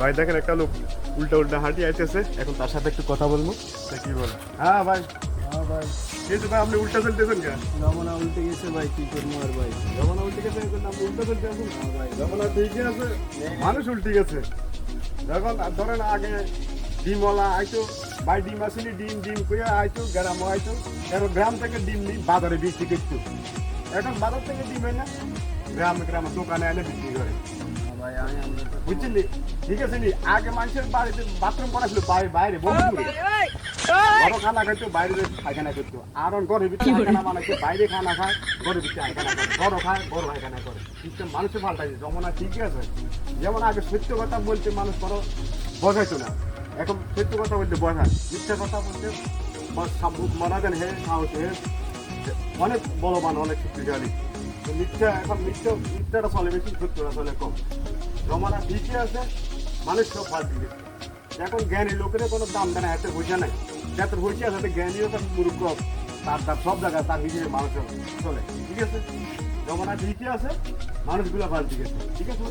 ভাই দেখেন একটা লোক উল্টা উল্টা হাঁটি আইতেছে। এখন তার সাথে একটু কথা বলব। তা কি বল? হ্যাঁ ভাই। হ্যাঁ ভাই। এই তো ভাই আপনি উল্টা চলতেছেন কেন? উল্টে গেছে ভাই কি করব আর ভাই? উল্টে গেছে এখন আপনি উল্টা চলতেছেন হ্যাঁ ভাই ঠিকই আছে। মানুষ উল্টে গেছে। যখন ধরেন আগে ডিমওয়ালা আইতো ভাই ডিম আসিনি ডিম ডিম কইয়া আইতো গ্রামও আইতো। গ্রাম থেকে ডিম নিয়ে বাজারে বিক্রি করতো। এখন বাজার থেকে ডিম হয় না। গ্রামে গ্রামে দোকানে এনে বিক্রি করে বুঝলি ঠিক আছে নি আগে মানুষের বাড়িতে বাথরুম করা ছিল বাইরে বন্ধু বড় খানা খাইতো বাইরে পায়খানা করতো আর ঘরের ভিতরে পায়খানা বানাইতো বাইরে খানা খায় ঘরের ভিতরে পায়খানা করে বড় খায় বড় পায়খানা করে সিস্টেম মানুষের পাল্টাইছে যমুনা ঠিকই আছে যেমন আগে সত্য কথা বলতে মানুষ বড় বসাইতো না এখন সত্য কথা বলতে বসায় মিথ্যা কথা বলতে মনে দেন হে সাহস হে অনেক বলবান অনেক শক্তিশালী মিথ্যা, এখন মিথ্যা, মিথ্যাটা চলে, বেশি সত্যটা চলে কম। রমানা ঠিকই আছে, মানুষ সব পাল্টি গেছে এখন জ্ঞানী লোকের কোনো দাম দেয় এত বোঝা নাই। যাতে বসে আছে জ্ঞানীও তার মুরুখ, তার তার সব জায়গায়, তার নিজের মানুষ চলে। ঠিক আছে? রমানা ঠিকই আছে, মানুষগুলো পাল্টি গেছে ঠিক আছে?